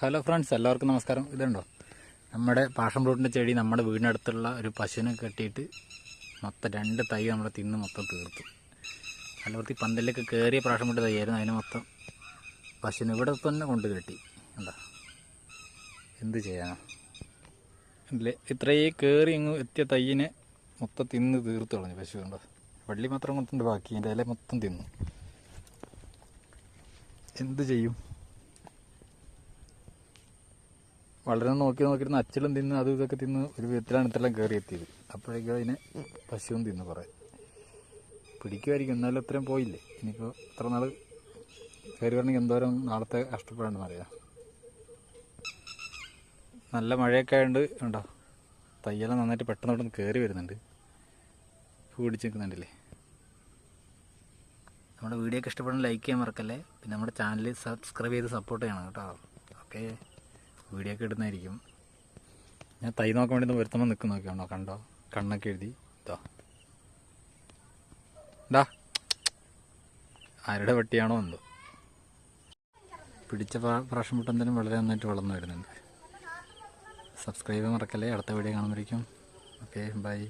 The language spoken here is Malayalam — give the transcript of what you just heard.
ഹലോ ഫ്രണ്ട്സ് എല്ലാവർക്കും നമസ്കാരം. ഇതുണ്ടോ? നമ്മുടെ പാഷൻ ഫ്രൂട്ടിന്റെ ചെടി നമ്മുടെ വീടിനടുത്തുള്ള ഒരു പശുവിനെ കെട്ടിയിട്ട് മൊത്തം രണ്ട് തൈ നമ്മുടെ തിന്ന് മൊത്തം തീർത്തു. അല്ലവർത്തി പന്തലിലേക്ക് കയറിയ പാഷൻ ഫ്രൂട്ട് തൈയായിരുന്നു. അതിന് മൊത്തം പശുവിന് ഇവിടെ തന്നെ കൊണ്ട് കെട്ടി. എന്താ എന്ത് ചെയ്യാനാ? അല്ലേ? ഇത്രയും കയറി ഇങ്ങ് എത്തിയ തൈയിനെ മൊത്തം തിന്ന് തീർത്തു കളഞ്ഞു പശു ഉണ്ടോ വള്ളി മാത്രം കൊണ്ടുണ്ട് ബാക്കി എന്റെ ഇല മൊത്തം തിന്നു. എന്ത് ചെയ്യും? വളരെ നോക്കി നോക്കിയിരുന്ന അച്ചിലും തിന്ന് അതും ഇതൊക്കെ തിന്ന് ഒരു വിധത്തിലാണ് ഇത്രയും കയറി എത്തിയത് അപ്പോഴേക്കും അതിനെ പശുവും തിന്ന് കുറേ. പിടിക്കുമായിരിക്കും. എന്നാലും അത്രയും പോയില്ലേ? ഇനിയിപ്പോൾ ഇത്ര നാൾ കയറി വരണമെങ്കിൽ എന്തോരം നാളത്തെ കഷ്ടപ്പെടേണ്ടെന്ന് അറിയാം. നല്ല മഴയൊക്കെ ആയതുകൊണ്ട് ഉണ്ടോ തയ്യെല്ലാം നന്നായിട്ട് പെട്ടെന്ന് പെട്ടെന്ന് കയറി വരുന്നുണ്ട്. പിടിച്ച് നിൽക്കുന്നുണ്ടല്ലേ നമ്മുടെ വീഡിയോ ഒക്കെ ഇഷ്ടപ്പെടുന്ന ലൈക്ക് ചെയ്യാൻ മറക്കല്ലേ? പിന്നെ നമ്മുടെ ചാനൽ സബ്സ്ക്രൈബ് ചെയ്ത് സപ്പോർട്ട് ചെയ്യണം കേട്ടോ. ഓക്കെ വീഡിയോ ഒക്കെ ഇടുന്നതായിരിക്കും. ഞാൻ തൈ നോക്കാൻ വേണ്ടി ഒന്ന് വരുത്തുമ്പോൾ നിൽക്കുന്ന നോക്കിയാണോ കണ്ടോ? കണ്ണൊക്കെ എഴുതി. ഇതോ. ഡാ ആരുടെ പട്ടിയാണോ എന്തോ. പിടിച്ച പ്രാ- പ്രാവശ്യം വിട്ട് വളരെ നന്നായിട്ട് വളർന്നു വരുന്നുണ്ട്. സബ്സ്ക്രൈബ് മറക്കല്ലേ? അടുത്ത വീഡിയോ കാണുമ്പോഴേക്കും. Okay bye